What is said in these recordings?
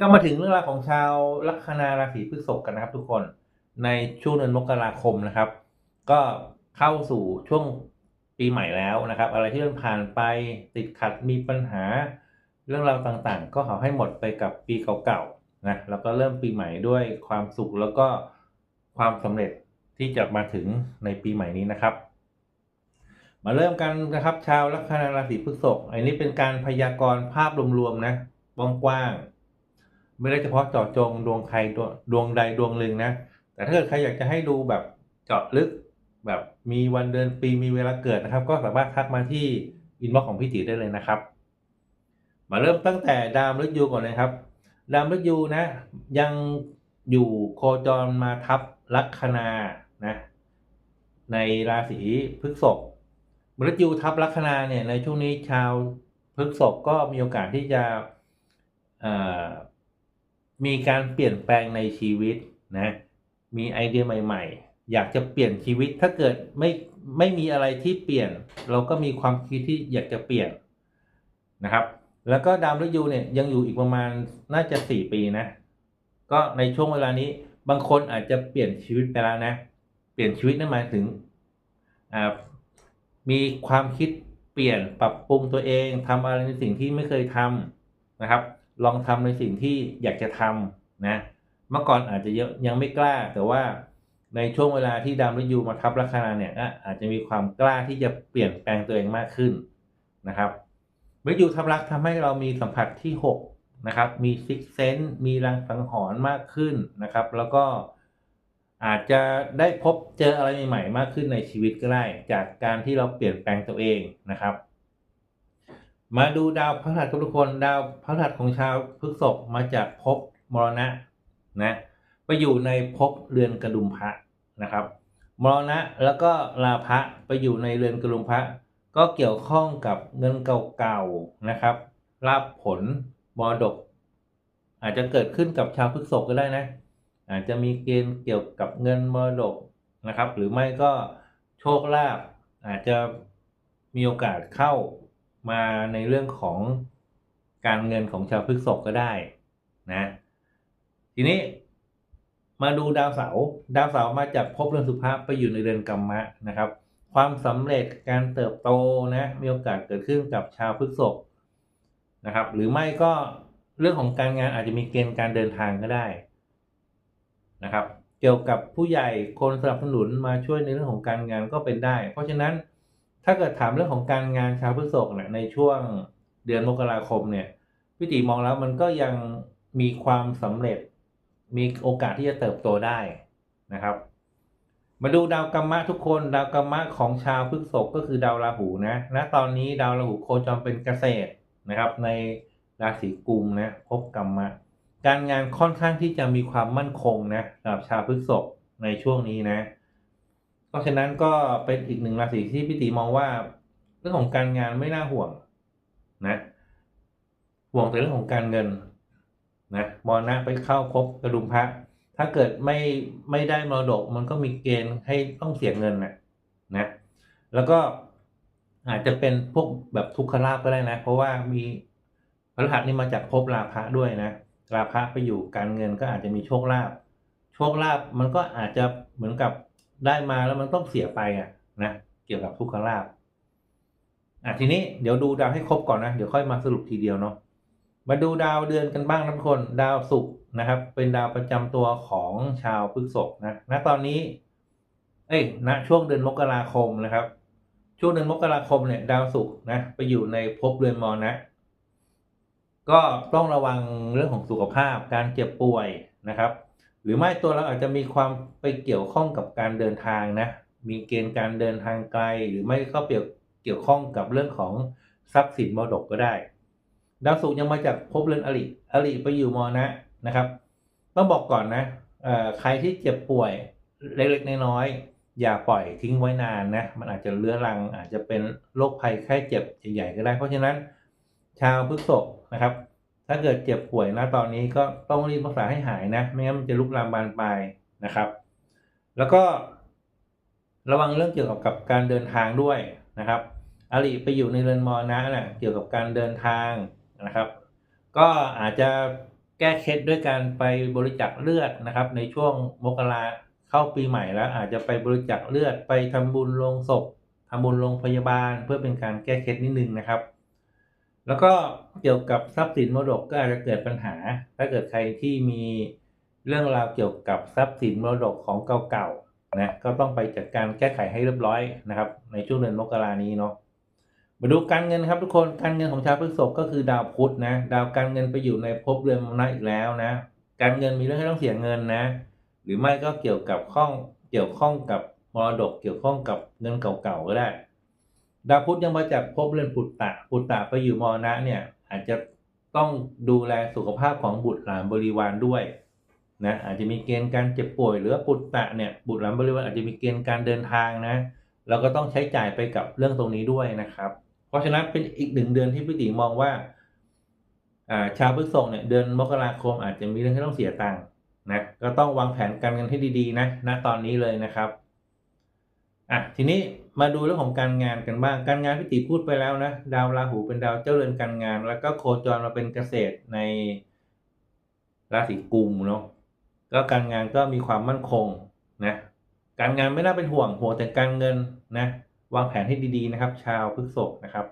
ก็มาถึงเรื่องราวของชาวลัคนาราศีพฤษภกันนะครับ ทุกคนในช่วงเดือนมกราคมนะครับ ก็เข้าสู่ช่วงปีใหม่แล้วนะครับ อะไรที่มันผ่านไปติดขัดมีปัญหา เรื่องราวต่างๆ ก็ขอให้หมดไปกับปีเก่าๆนะแล้วก็เริ่มปีใหม่ด้วยความสุขแล้วก็ความสำเร็จที่จะมาถึงในปีใหม่นี้นะครับ มาเริ่มกันนะครับ ชาวลัคนาราศีพฤษภอันนี้เป็นการพยากรณ์ภาพรวมๆนะกว้างๆ ไม่ได้เฉพาะเจาะจงดวงใครดวงใดดวงหนึ่งนะ แต่ถ้าเกิดใครอยากจะให้ดูแบบเจาะลึก แบบมีวันเดือนปีมีเวลาเกิดนะครับ ก็สามารถทักมาที่อินบ็อกซ์ของพี่จีได้เลยนะครับ มาเริ่มตั้งแต่ดาวมฤตยูก่อนนะครับ ดาวมฤตยูนะ ยังอยู่โคจรมาทับลัคนานะในราศีพฤษภมฤตยูทับลัคนาเนี่ยในช่วงนี้ชาวพฤษภก็มีโอกาสที่จะ มีการเปลี่ยนแปลงในชีวิตนะ มีไอเดียใหม่ ๆ อยากจะเปลี่ยนชีวิตถ้าเกิดไม่ไม่มีอะไรที่เปลี่ยน เราก็มีความคิดที่อยากจะเปลี่ยนนะครับ แล้วก็ดาวมฤตยูเนี่ยยังอยู่อีกประมาณน่าจะสี่ปีนะ ก็ในช่วงเวลานี้บางคนอาจจะเปลี่ยนชีวิตไปแล้วนะ เปลี่ยนชีวิตนั่นหมายถึงอ่ามีความคิดเปลี่ยนปรับปรุงตัวเองทำอะไรในสิ่งที่ไม่เคยทำนะครับ ลองทำในสิ่งที่อยากจะทำนะเมื่อก่อนอาจจะยังไม่กล้า แต่ว่าในช่วงเวลาที่ดาวมฤตยูมาทับลัคนาเนี่ยอาจจะมีความกล้าที่จะเปลี่ยนแปลงตัวเองมากขึ้นนะครับมฤตยูทับลักทำให้เรามีสัมผัสที่หกนะครับ มีซิกเซนมีรังสังหรณ์มากขึ้นนะครับ แล้วก็อาจจะได้พบเจออะไรใหม่ๆมากขึ้นในชีวิตก็ได้ จากการที่เราเปลี่ยนแปลงตัวเองนะครับ มาดูดาวพฤหัสทุกคน ดาวพฤหัสของชาวพฤษภมาจากภพมรณะนะไปอยู่ในภพเรือนกระดุมพระนะครับมรณะแล้วก็ลาภะไปอยู่ในเรือนกระดุมพระก็เกี่ยวข้องกับเงินเก่าๆนะครับลาบผลมรดก อาจจะเกิดขึ้นกับชาวพฤษภก็ได้นะอาจจะมีเกณฑ์เกี่ยวกับเงินมรดกนะครับ หรือไม่ก็โชคลาภอาจจะมีโอกาสเข้า มาในเรื่องของการเงินของชาวพฤษภก็ได้นะ ทีนี้มาดูดาวเสาร์ดาวเสาร์มาจากภพเรือนสุภาพไปอยู่ในเรือนกรรมะนะครับ ความสำเร็จการเติบโตนะมีโอกาสเกิดขึ้นกับชาวพฤษภนะครับ หรือไม่ก็เรื่องของการงานอาจจะมีเกณฑ์การเดินทางก็ได้นะครับ เกี่ยวกับผู้ใหญ่คนสนับสนุนมาช่วยในเรื่องของการงานก็เป็นได้ เพราะฉะนั้น ถ้าเกิดถามเรื่องของการงานชาวพฤษภเนี่ยในช่วงเดือนมกราคมเนี่ยพี่ติมองแล้วมันก็ยังมีความสำเร็จ มีโอกาสที่จะเติบโตได้นะครับ มาดูดาวกรรมะทุกคนดาวกรรมะของชาวพฤษภก็คือดาวราหูนะณตอนนี้ดาวราหูโคจรเป็นเกษตรนะครับ ในราศีกุมนะพบกรรมะ การงานค่อนข้างที่จะมีความมั่นคงนะสำหรับชาวพฤษภในช่วงนี้นะ เพราะฉะนั้นก็เป็นอีกหนึ่งราศีที่พี่ติมองว่า เรื่องของการงานไม่น่าห่วง นะ ห่วงแต่เรื่องของการเงิน นะมรณะไปเข้าครบกระดุมพระถ้าเกิดไม่ไม่ได้มรดก มันก็มีเกณฑ์ให้ต้องเสียเงินนะนะ แล้วก็อาจจะเป็นพวกแบบทุกขลาภก็ได้นะ เพราะว่ามีพฤหัสนี่มาจากภพลาภะด้วยนะลาภะไปอยู่การเงินก็อาจจะมีโชคลาภโชคลาภมันก็อาจจะเหมือนกับ ได้มาแล้วมันต้องเสียไปอะนะเกี่ยวกับทุกขลาภอะทีนี้เดี๋ยวดูดาวให้ครบก่อนนะเดี๋ยวค่อยมาสรุปทีเดียวเนาะมาดูดาวเดือนกันบ้างทุกคน ดาวศุกร์นะครับ เป็นดาวประจำตัวของชาวพฤษภนะณตอนนี้ เอ้ยณช่วงเดือนมกราคมนะครับ ช่วงเดือนมกราคมเนี่ย ดาวศุกร์นะไปอยู่ในภพเรือนมรณะก็ต้องระวังเรื่องของสุขภาพการเจ็บป่วยนะครับ หรือไม่ตัวเราอาจจะมีความไปเกี่ยวข้องกับการเดินทางนะ มีเกณฑ์การเดินทางไกล หรือไม่ก็เกี่ยวเกี่ยวข้องกับเรื่องของทรัพย์สินมรดกก็ได้ ดาวศุกร์ยังมาจากภพเรือนอริอริไปอยู่มรณะนะครับ ต้องบอกก่อนนะใครที่เจ็บป่วยเล็กๆน้อยๆอย่าปล่อยทิ้งไว้นานนะมันอาจจะเลื้อรังอาจจะเป็นโรคภัยไข้เจ็บใหญ่ๆก็ได้ เพราะฉะนั้น ชาวพฤษภนะครับ ถ้าเกิดเจ็บป่วยนะตอนนี้ก็ต้องรีบรักษาให้หายนะ ไม่งั้นมันจะลุกลามบานปลายนะครับ แล้วก็ระวังเรื่องเกี่ยวกับกับการเดินทางด้วยนะครับอริไปอยู่ในเรือนมรณะนะ่ะเกี่ยวกับการเดินทางนะครับ ก็อาจจะแก้เคล็ดด้วยการไปบริจาคเลือดนะครับ ในช่วงมกราเข้าปีใหม่แล้ว อาจจะไปบริจาคเลือดไปทำบุญโรงศพทำบุญโรงพยาบาล เพื่อเป็นการแก้เคล็ดนิดนึงนะครับ แล้วก็เกี่ยวกับทรัพย์สินมรดกก็อาจจะเกิดปัญหา ถ้าเกิดใครที่มีเรื่องราวเกี่ยวกับทรัพย์สินมรดกของเก่าๆนะก็ต้องไปจัดการแก้ไขให้เรียบร้อยนะครับ ในช่วงเดือนมกรานี้เนาะมาดูการเงินครับทุกคนการเงินของชาวพฤษภก็คือดาวพุธนะ ดาวการเงินไปอยู่ในภพเรือนมรณะอีกแล้วนะ การเงินมีเรื่องให้ต้องเสียเงินนะ หรือไม่ก็เกี่ยวกับข้องเกี่ยวข้องกับมรดกเกี่ยวข้องกับเงินเก่าๆก็ได้ ดาวพุธยังมาจากภพเรือนปุตตะปุตตะไปอยู่มรณะเนี่ย อาจจะต้องดูแลสุขภาพของบุตรหลานบริวารด้วยนะอาจจะมีเกณฑ์การเจ็บป่วยหรือปุตตะเนี่ยบุตรหลานบริวารอาจจะมีเกณฑ์การเดินทางนะเราก็ต้องใช้จ่ายไปกับเรื่องตรงนี้ด้วยนะครับ เพราะฉะนั้นเป็นอีกหนึ่งเดือนที่พี่ติมองว่าชาวพฤษภเนี่ยเดือนมกราคมอาจจะมีเรื่องที่ต้องเสียตังค์นะก็ต้องวางแผนการเงินให้ดีๆนะณตอนนี้เลยนะครับอะทีนี้ มาดูเรื่องของการงานกันบ้าง การงานพี่ติพูดไปแล้วนะ ดาวราหูเป็นดาวเจ้าเรือนการงาน แล้วก็โคจรมาเป็นเกษตรในราศีกุมเนาะ ก็การงานก็มีความมั่นคงนะ การงานไม่น่าเป็นห่วงห่วงแต่การเงินนะ วางแผนให้ดีๆนะครับ ชาวพฤษภนะครับ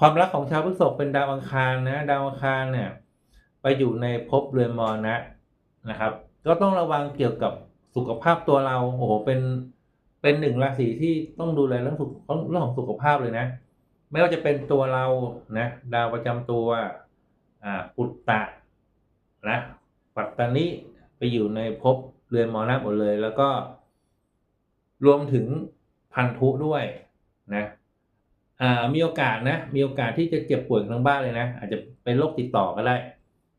ความรักของชาวพฤษภเป็นดาวอังคารนะ ดาวอังคารเนี่ยไปอยู่ในภพเรือนมรณะนะครับ ก็ต้องระวังเกี่ยวกับสุขภาพตัวเรา โอ้โห เป็น เป็นหนึ่งราศีที่ต้องดูแลเรื่องสุขเรื่องของสุขภาพเลยนะ ไม่ว่าจะเป็นตัวเรานะดาวประจำตัวอ่าปุตตะนะปัตตานิไปอยู่ในภพเรือนมรณะหมดเลย แล้วก็รวมถึงพันธุด้วยนะอ่ามีโอกาสนะ มีโอกาสที่จะเจ็บป่วยทั้งบ้านเลยนะ อาจจะเป็นโรคติดต่อก็ได้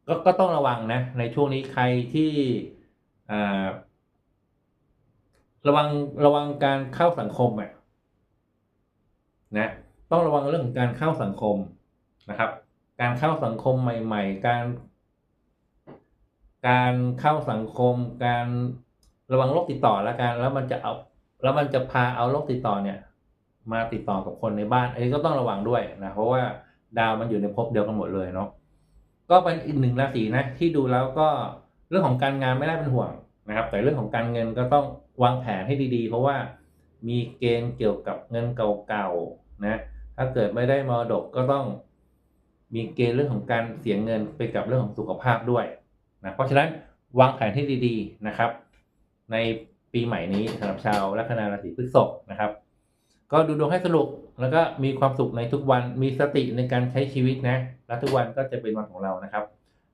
ก็ก็ต้องระวังนะ ในช่วงนี้ใครที่อ่า ระวังระวังการเข้าสังคมอะนะต้องระวังเรื่องของการเข้าสังคมนะครับ การเข้าสังคมใหม่ ๆ การ การเข้าสังคม การระวังโรคติดต่อแล้วกันแล้วมันจะเอา แล้วมันจะพาเอาโรคติดต่อเนี่ย มาติดต่อกับคนในบ้านอันนี้ก็ต้องระวังด้วยนะเพราะว่าดาวมันอยู่ในภพเดียวกันหมดเลยเนาะก็เป็นอีกหนึ่งราศีนะที่ดูแล้วก็เรื่องของการงานไม่ได้เป็นห่วงนะครับ แต่เรื่องของการเงินก็ต้อง วางแผนให้ดีๆ เพราะว่ามีเกณฑ์เกี่ยวกับเงินเก่าๆนะถ้าเกิดไม่ได้มรดกก็ต้องมีเกณฑ์เรื่องของการเสียเงินไปกับเรื่องของสุขภาพด้วยนะเพราะฉะนั้นวางแผนให้ดีๆนะครับ ในปีใหม่นี้สำหรับชาวลัคนาราศีพฤษภนะครับ ก็ดูดวงให้สนุกแล้วก็มีความสุขในทุกวันมีสติในการใช้ชีวิตนะและทุกวันก็จะเป็นวันของเรานะครับ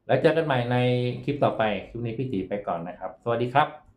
แล้วเจอกันใหม่ในคลิปต่อไปคลิปนี้พี่ตีไปก่อนนะครับ สวัสดีครับ